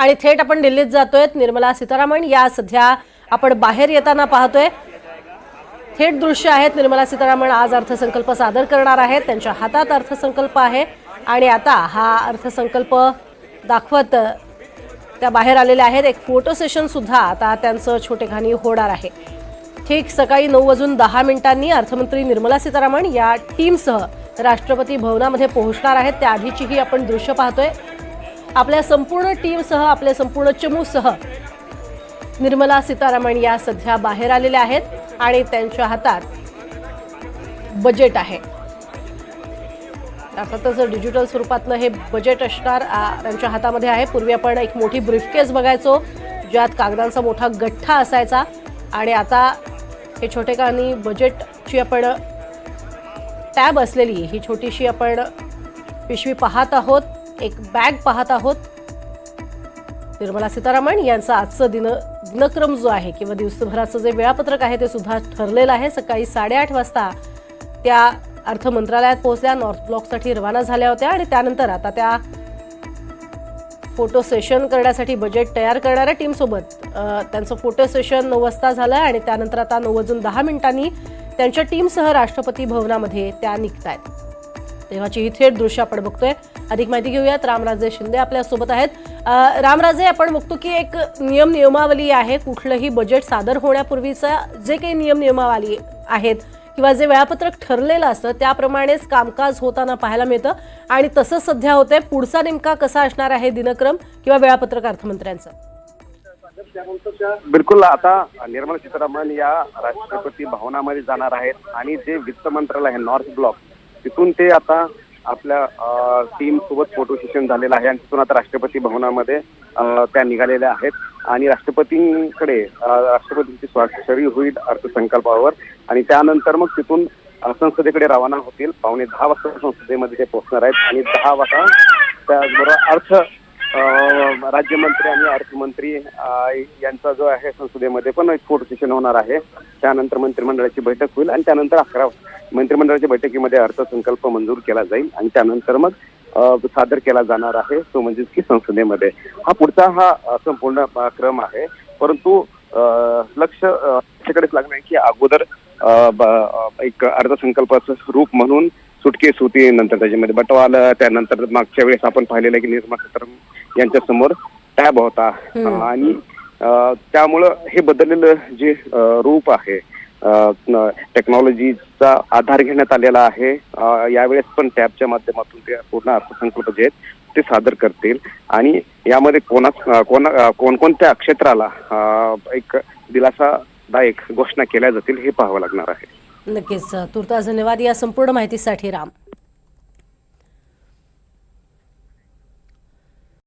आणि थेट आपण दिल्लीत जातोय निर्मला सीतारामन. या सध्या आपण बाहेर येताना पाहतोय. थेट दृश्य आहेत निर्मला सीतारामन आज अर्थसंकल्प सादर करणार आहेत. त्यांच्या हातात अर्थसंकल्प आहे. आणि आता हा अर्थसंकल्प दाखवत त्या बाहेर आलेल्या आहेत. एक फोटो सेशन सुद्धा आता त्यांचं छोटेखानी होणार आहे. ठीक सकाळी नऊ वाजून दहा मिनिटांनी अर्थमंत्री निर्मला सीतारामन या टीमसह राष्ट्रपती भवनामध्ये पोहोचणार आहेत. त्याआधीचीही आपण दृश्य पाहतोय. आपल्या संपूर्ण टीमसह आपल्या संपूर्ण चमूसह निर्मला सीतारामन या सध्या बाहेर आलेल्या आहेत आणि त्यांच्या हातात बजेट आहे. अर्थातच डिजिटल स्वरूपातलं हे बजेट असणार त्यांच्या हातामध्ये आहे. पूर्वी आपण एक मोठी ब्रीफकेस बघायचो ज्यात कागदांचा मोठा गठ्ठा असायचा. आणि आता हे छोटेखानी बजेटची आपण टॅब असलेली ही छोटीशी आपण पिशवी पाहत आहोत. एक बॅग पाहत आहोत. निर्मला सीतारामन यांचा आजचं दिन दिनक्रम जो आहे किंवा दिवसभराचं जे वेळापत्रक आहे ते सुद्धा ठरलेलं आहे. सकाळी साडेआठ वाजता त्या अर्थ मंत्रालयात पोहोचल्या. नॉर्थ ब्लॉकसाठी रवाना झाल्या होत्या आणि त्यानंतर आता त्या फोटो सेशन करण्यासाठी बजेट तयार करणाऱ्या टीमसोबत त्यांचं फोटो सेशन नऊ वाजता झालं आणि त्यानंतर आता नऊ वाजून दहा मिनिटांनी त्यांच्या टीमसह राष्ट्रपती भवनामध्ये त्या निघत आहेत तेव्हाची ही थेट दृश्य आपण बघतोय. अधिक माहिती घेऊयात. रामराजे शिंदे आपल्यासोबत आहेत रामराजे आपण बघतो की एक नियम नियमावली आहे. कुठलंही बजेट सादर होण्यापूर्वीचा जे काही नियम नियमावली आहेत किंवा जे वेळापत्रक ठरलेलं असतं त्याप्रमाणेच कामकाज होताना पाहायला मिळतं. आणि तसं सध्या होतंय. पुढचा नेमका कसा असणार आहे दिनक्रम किंवा वेळापत्रक अर्थमंत्र्यांचं? बिलकुल आता निर्मला सीतारामन या राष्ट्रपती भवनामध्ये जाणार आहेत. आणि जे वित्त मंत्रालय आहे नॉर्थ ब्लॉक तिथून ते आता आपल्या टीम सोबत फोटो सेशन झालेलं आहे. आणि तिथून आता राष्ट्रपती भवनामध्ये त्या निघालेल्या आहेत. आणि राष्ट्रपतींकडे राष्ट्रपतींची स्वाक्षरी होईल अर्थसंकल्पावर. आणि त्यानंतर मग तिथून संसदेकडे रवाना होतील. पावणे दहा वाजता संसदेमध्ये ते पोहोचणार आहेत. आणि दहा वाजता त्याचबरोबर अर्थ राज्यमंत्री आणि अर्थमंत्री यांचा जो आहे संसदेमध्ये पण एक फोटो सेशन होणार आहे. त्यानंतर मंत्रिमंडळाची बैठक होईल आणि त्यानंतर अकरा मंत्रिमंडळाच्या बैठकीमध्ये अर्थसंकल्प मंजूर केला जाईल आणि त्यानंतर मग सादर केला जाणार आहे तो म्हणजेच की संसदेमध्ये. हा पुढचा हा संपूर्ण क्रम आहे. परंतु लक्ष अ, लागणार आहे की अगोदर ब- एक अर्थसंकल्पाचं रूप म्हणून सुटकेस होती नंतर त्याच्यामध्ये. बटवा आलं त्यानंतर मागच्या वेळेस आपण पाहिलेलं आहे की निर्माण यांच्या समोर टॅब होता. आणि त्यामुळं हे बदललेलं जे रूप आहे टेक्नॉलॉजीचा आधार घेण्यात आलेला आहे. यावेळेस पण टॅबच्या माध्यमातून ते पूर्ण अर्थसंकल्प जे आहेत ते सादर करतील. आणि यामध्ये कोणा कोणा कोणकोणत्या क्षेत्राला एक दिलासादायक घोषणा केल्या जातील हे पाहावं लागणार आहे. नक्कीच. तुर्तास धन्यवाद या संपूर्ण माहितीसाठी राम.